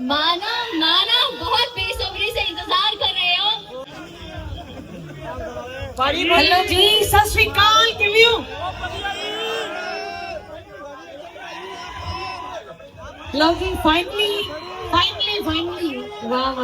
माना माना बहुत बेसब्री से इंतजार कर रहे हो हेलो जी सत श्री अकाल ਕਿਵੇਂ ਹੋ ਲਓ ਜੀ ਫਾਈਨਲੀ ਫਾਈਨਲੀ ਫਾਈਨਲੀ ਵਾਹ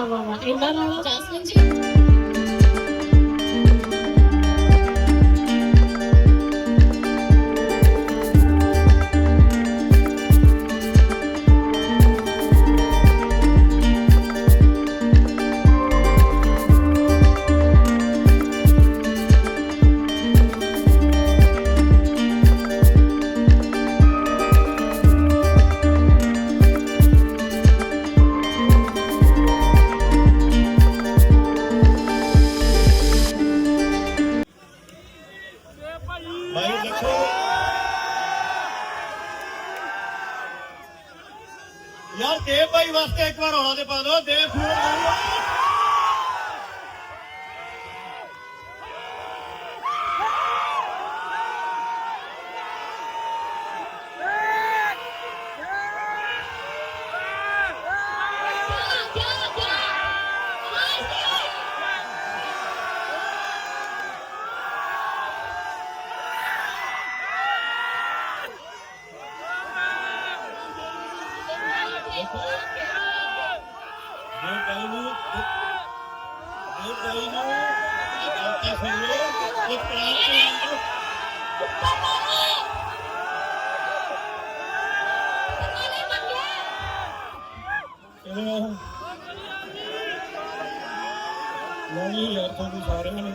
ਨਹੀਂ ਯਾਰ ਤੁਹਾਨੂੰ ਸਾਰਿਆਂ ਨੂੰ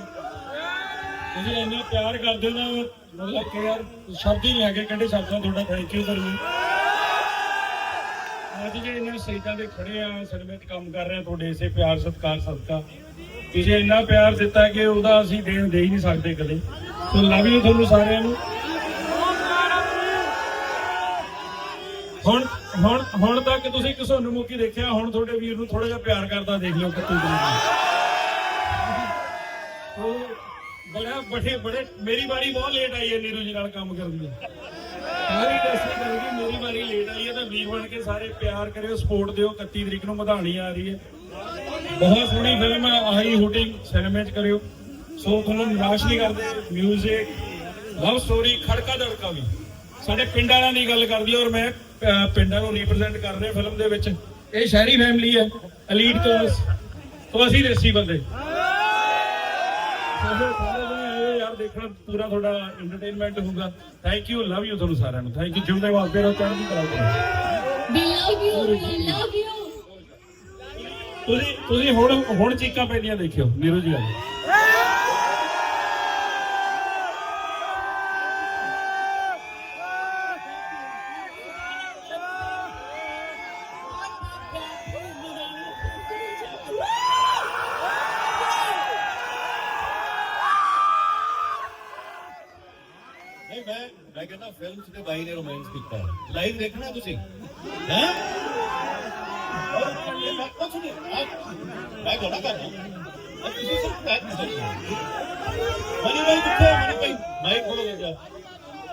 ਤੁਸੀਂ ਇੰਨਾ ਪਿਆਰ ਕਰਦੇ ਨਾ ਮਤਲਬ ਕਿ ਯਾਰ ਸ਼ਬਦ ਹੀ ਨਹੀਂ ਹੈਗੇ ਕਹਿੰਦੇ ਸ਼ਬਦਾਂ ਤੁਹਾਡਾ ਥੈਂਕ ਯੂ ਤੁਹਾਨੂੰ ਅੱਜ ਜੇ ਇਹਨਾਂ ਸਟੇਜਾਂ ਤੇ ਖੜੇ ਆ ਸਿਨੇਮੇ 'ਚ ਕੰਮ ਕਰ ਰਹੇ ਆ ਤੁਹਾਡੇ ਇਸੇ ਪਿਆਰ ਸਤਿਕਾਰ ਸਦਕਾ ਤੁਸੀਂ ਇੰਨਾ ਪਿਆਰ ਦਿੱਤਾ ਕਿ ਉਹਦਾ ਅਸੀਂ ਦੇਣ ਦੇ ਹੀ ਨਹੀਂ ਸਕਦੇ ਕਦੇ। ਸੋ ਲਵ ਯੂ ਤੁਹਾਨੂੰ ਸਾਰਿਆਂ ਨੂੰ। ਹੁਣ ਹੁਣ ਹੁਣ ਤੱਕ ਤੁਸੀਂ ਕਿਸੋਨੂੰ ਮੁਕੀ ਦੇਖਿਆ, ਹੁਣ ਤੁਹਾਡੇ ਵੀਰ ਨੂੰ ਥੋੜਾ ਜਿਹਾ ਪਿਆਰ ਕਰਦਾ ਦੇਖ ਲਿਓ ਕੱਤੂ ਜੀ ਉਹ ਬੜਾ ਬੜੇ ਬੜੇ, ਮੇਰੀ ਵਾਰੀ ਬਹੁਤ ਲੇਟ ਆਈ ਹੈ ਨੀਰੂ ਜੀ ਨਾਲ ਕੰਮ ਕਰਨ ਦੀ। ਸਾਰੀ ਦੱਸੀ ਕਰੂਗੀ ਮੇਰੀ ਵਾਰੀ ਲੇਟ ਆਈ ਹੈ ਤਾਂ ਵੀਰ ਬਣ ਕੇ ਸਾਰੇ ਪਿਆਰ ਕਰਿਓ ਸਪੋਰਟ ਦਿਓ 31 ਤਰੀਕ ਨੂੰ ਮਧਾਣੀ ਆ ਰਹੀ ਹੈ। ਬਹੁਤ ਸੋਹਣੀ ਫਿਲਮ ਹੈ ਆਹੀ ਸ਼ੂਟਿੰਗ ਸਿਨੇਮੇ 'ਚ ਕਰਿਓ। ਸੋ ਤੁਹਾਨੂੰ ਨਿਰਾਸ਼ ਨਹੀਂ ਕਰਦੇ 뮤직 ਲਵ ਸਟੋਰੀ ਖੜਕਾ ਦੜਕਾ ਵੀ। ਸਾਡੇ ਪਿੰਡ ਵਾਲਿਆਂ ਦੀ ਗੱਲ ਕਰਦੀ ਹੈ ਔਰ ਮੈਂ ਅਹ, ਪਿੰਡਾਂ ਨੂੰ ਰਿਪਰੈਜ਼ੈਂਟ ਕਰ ਰਿਹਾ ਫਿਲਮ ਦੇ ਵਿੱਚ। ਇਹ ਸ਼ਹਿਰੀ ਫੈਮਿਲੀ ਹੈ ਐਲੀਟ ਕਲਾਸ ਤੋਂ ਅਸੀਂ ਦੇਸੀ ਬੰਦੇ। ਸੋ ਫਿਰ ਸਾਰੇ ਜਣੇ ਆਇਓ ਯਾਰ ਦੇਖਣਾ ਪੂਰਾ ਤੁਹਾਡਾ ਐਂਟਰਟੇਨਮੈਂਟ ਹੋਊਗਾ। ਥੈਂਕ ਯੂ ਲਵ ਯੂ ਤੁਹਾਨੂੰ ਸਾਰਿਆਂ ਨੂੰ। ਥੈਂਕ ਯੂ ਜਿਉਂਦੇ ਵਾਸਤੇ ਰਹੋ ਚੜ੍ਹਦੀ ਕਲਾ ਕਰੋ We love you, we love you. ਤੁਸੀਂ ਤੁਸੀਂ ਹੁਣ ਹੁਣ ਚੀਕਾਂ ਪੈਂਦੀਆਂ ਦੇਖਿਓ ਨੀਰੂ ਜੀ ਵਾਲੀ। ਨਹੀਂ, ਮੈਂ ਮੈਂ ਕਹਿੰਦਾ ਫਿਲਮ 'ਚ ਤੇ ਬਾਈ ਨੇ ਰੋਮਾਂਸ ਕੀਤਾ। ਲਾਈਵ ਦੇਖਣਾ ਤੁਸੀਂ? ਹੈ ਮੈਂ ਕੁਛ ਨਹੀਂ ਮੈਂ- ਮੈਂ ਥੋੜਾ ਕਰਦਾ ਮੈਂ ਤੁਸੀਂ ਸਿਰਫ ਨਹੀਂ ਮਨੀ ਭਾਈ ਕਿੱਥੇ ਮਨੀ ਭਾਈ ਮਾਈਕ ਖੋਲੋ ਜਾ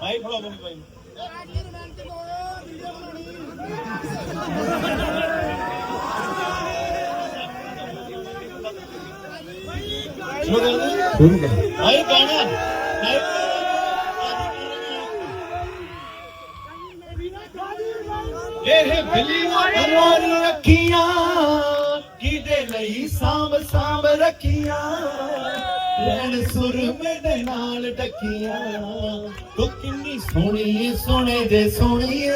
ਮਾਈਕ ਖੋਲੋ ਮਨੀ ਭਾਈ ਸ਼ੁਰੂ ਕਰ। ਕਰ ਭਾਈ ਗਾਣਾ ਮਾਈਕ ਕਿਦੇ ਸਾਂਭ ਸਾਂਭ ਰੱਖੀਆਂ ਲੈਣ ਸੁਰ ਮੇਰੇ ਨਾਲ ਡੱਕੀਆਂ ਤੂੰ ਕਿੰਨੀ ਸੋਹਣੀ ਏ, ਸੋਹਣੇ ਦੇ ਸੋਹਣੀਏ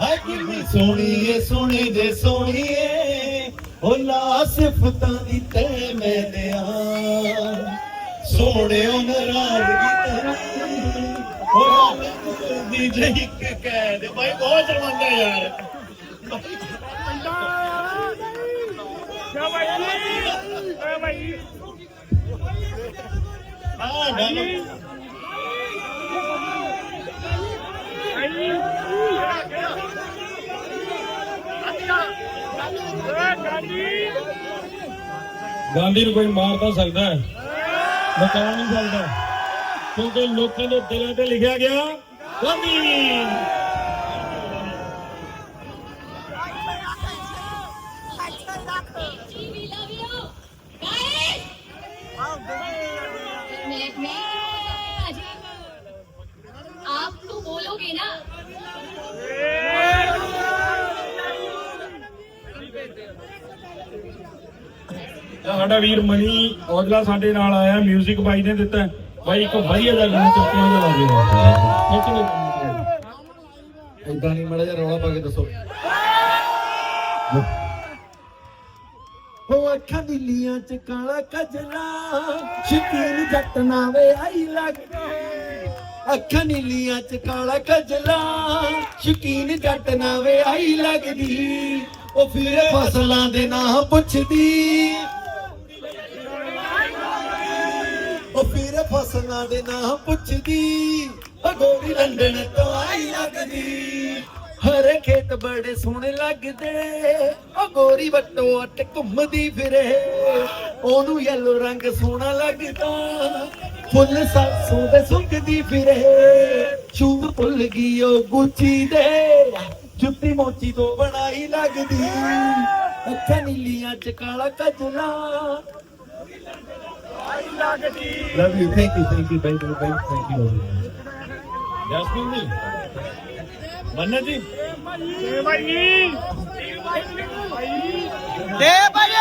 ਆ ਕਿੰਨੀ ਸੋਹਣੀ ਸੋਹਣੇ ਦੇ ਸੋਹਣੀਏ ਉਹ ਲਾ ਸਿਫਤਾਂ ਦੀ ਤੈ ਮੈਂ ਦਿਆਂ। ਸੋਹਣਿਓ ਨਾਰਾਜ਼ਗੀ ਤੇਰੀ ਉਹ ਦੀ ਜਈ ਕੇ ਕਹਿ ਦੇ ਭਾਈ ਬਹੁਤ ਸ਼ਰਮੰਦਾ ਯਾਰ। ਗਾਂਧੀ ਨੂੰ ਕੋਈ ਮਾਰ ਤਾਂ ਸਕਦਾ ਹੈ। ਬਚਾ ਨਹੀਂ ਸਕਦਾ। ਕਿਉਂਕਿ ਲੋਕਾਂ ਦੇ ਦਿਲਾਂ ਤੇ ਲਿਖਿਆ ਗਿਆ, ਗਾਂਧੀ! ਸਾਡਾ ਵੀਰ ਮਨੀ ਔਜਲਾ ਸਾਡੇ ਨਾਲ ਆਇਆ 뮤직 ਬਾਈ ਨੇ ਦਿੱਤਾ। ਬਾਈ ਇੱਕ ਵਧੀਆ ਜਿਹਾ ਗਾਣਾ ਜਿਹਾ ਲਾ ਦਿਓ ਇਦਾਂ ਨਹੀਂ ਮੜਾ ਜਿਹਾ ਰੌਲਾ ਪਾ ਕੇ ਦੱਸੋ। ਹੋ ਅੱਖਾਂ ਦੀ ਲੀਆਂ ਚ ਕਾਲਾ ਕਜਲਾ ਸ਼ਕੀਨ ਜੱਟ ਨਾ ਵੇ ਆਈ ਲੱਗ ਅੱਖਾਂ ਦੀ ਲੀਆਂ ਚ ਕਾਲਾ ਕਜਲਾ ਸ਼ਕੀਨ ਜੱਟ ਨਾ ਵੇ ਆਈ ਲੱਗਦੀ। ਉਹ ਫਿਰ ਫਸਲਾਂ ਦੇ ਨਾਂ ਪੁੱਛਦੀ ਉਹ ਫਿਰ ਫਸਲਾਂ ਦੇ ਨਾਂ ਪੁੱਛਦੀ। ਉਹ ਲੰਡਨ ਤੋਂ ਆਈ ਲੱਗਦੀ। ਹਰੇ ਖੇਤ ਬੜੇ ਸੋਹਣੇ ਲੱਗਦੇ। ਉਹ ਗੋਰੀ ਵੱਟੋ ਅੱਟ ਘੁੰਮਦੀ ਫਿਰੇ। ਉਹਨੂੰ ਯੈਲੋ ਰੰਗ ਸੋਹਣਾ ਲੱਗਦਾ। ਫੁੱਲ ਸਾਸੋਂ ਦੇ ਸੁੱਕਦੀ ਫਿਰੇ। ਸ਼ੂ ਭੁੱਲ ਗਈ ਉਹ ਗੁੱਚੀ ਦੇ। ਜੁੱਤੀ ਮੋਚੀ ਤੋਂ ਬਣਾਈ ਲੱਗਦੀ। ਅੱਖਾਂ ਨੀਲੀਆਂ ਚ ਕਾਲਾ Kajla. Love you. Thank you. Thank you. Thank you. Thank you. Thank you. Jasmeen ਜੀ ਮੰਨਾ ਜੀ ਦੇ ਭਾਈ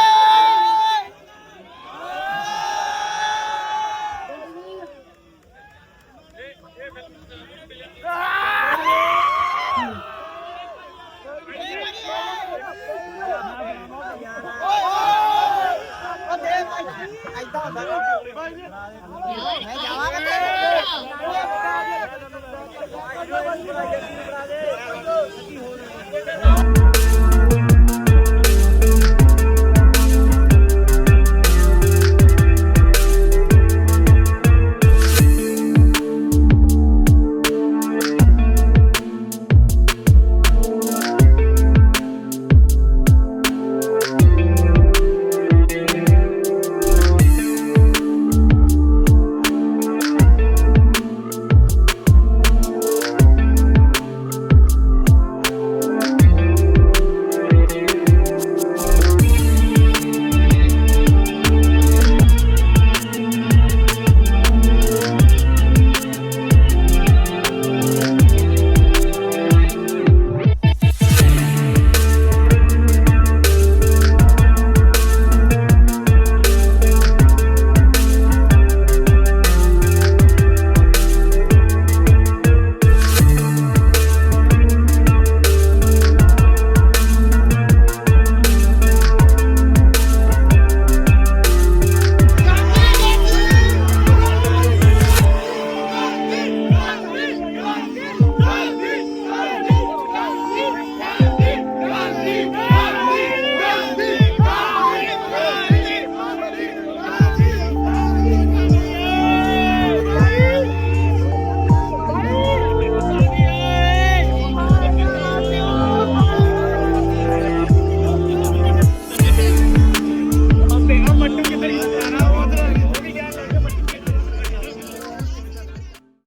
ਜਾਵਾਂਗੇ